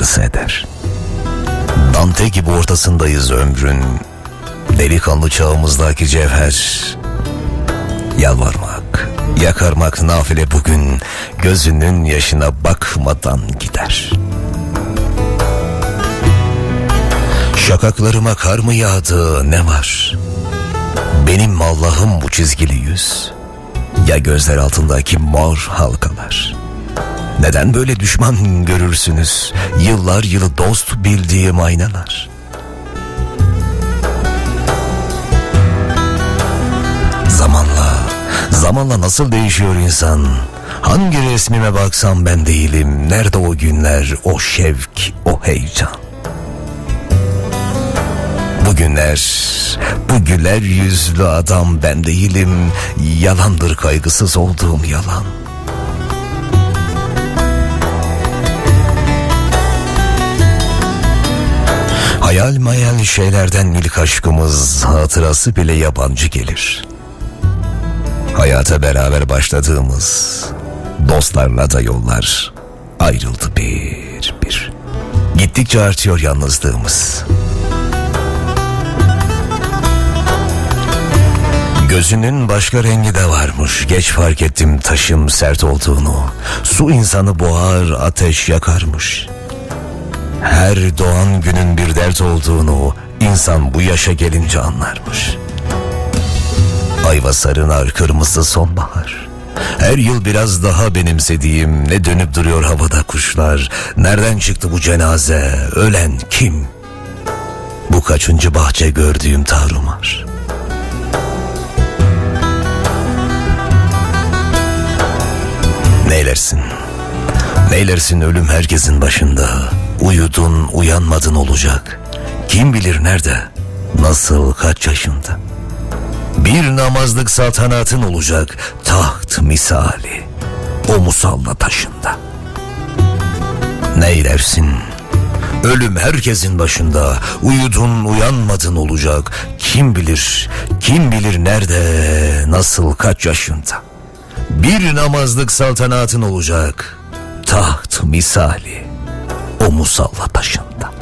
yarısı eder. Dante gibi ortasındayız ömrün. Delikanlı çağımızdaki cevher. Yalvarmak, yakarmak nafile bugün gözünün yaşına bakmadan gider. Şakaklarıma kar mı yağdı ne var? Benim Allah'ım bu çizgili yüz. Ya gözler altındaki mor halkalar. Neden böyle düşman görürsünüz? Yıllar yılı dost bildiğim aynalar. Zamanla, zamanla nasıl değişiyor insan? Hangi resmime baksam ben değilim. Nerede o günler, o şevk, o heyecan? Bugünler, bu güler yüzlü adam ben değilim. Yalandır kaygısız olduğum yalan. Hayal mayal şeylerden ilk aşkımız hatırası bile yabancı gelir. Hayata beraber başladığımız dostlarla da yollar ayrıldı bir bir. Gittikçe artıyor yalnızlığımız. Gözünün başka rengi de varmış. Geç fark ettim taşım sert olduğunu. Su insanı boğar, ateş yakarmış. Her doğan günün bir dert olduğunu insan bu yaşa gelince anlarmış. Ayva sarınar kırmızı sonbahar. Her yıl biraz daha benimsediğim ne dönüp duruyor havada kuşlar. Nereden çıktı bu cenaze? Ölen kim? Bu kaçıncı bahçe gördüğüm tarumar. Neylersin? Neylersin ölüm herkesin başında. Uyudun uyanmadın olacak. Kim bilir nerede? Nasıl kaç yaşında? Bir namazlık saltanatın olacak. Taht misali. O musalla taşında. Neylersin? Ölüm herkesin başında. Uyudun uyanmadın olacak. Kim bilir, kim bilir nerede, nasıl kaç yaşında? Bir namazlık saltanatın olacak. Taht misali. O musalla taşında.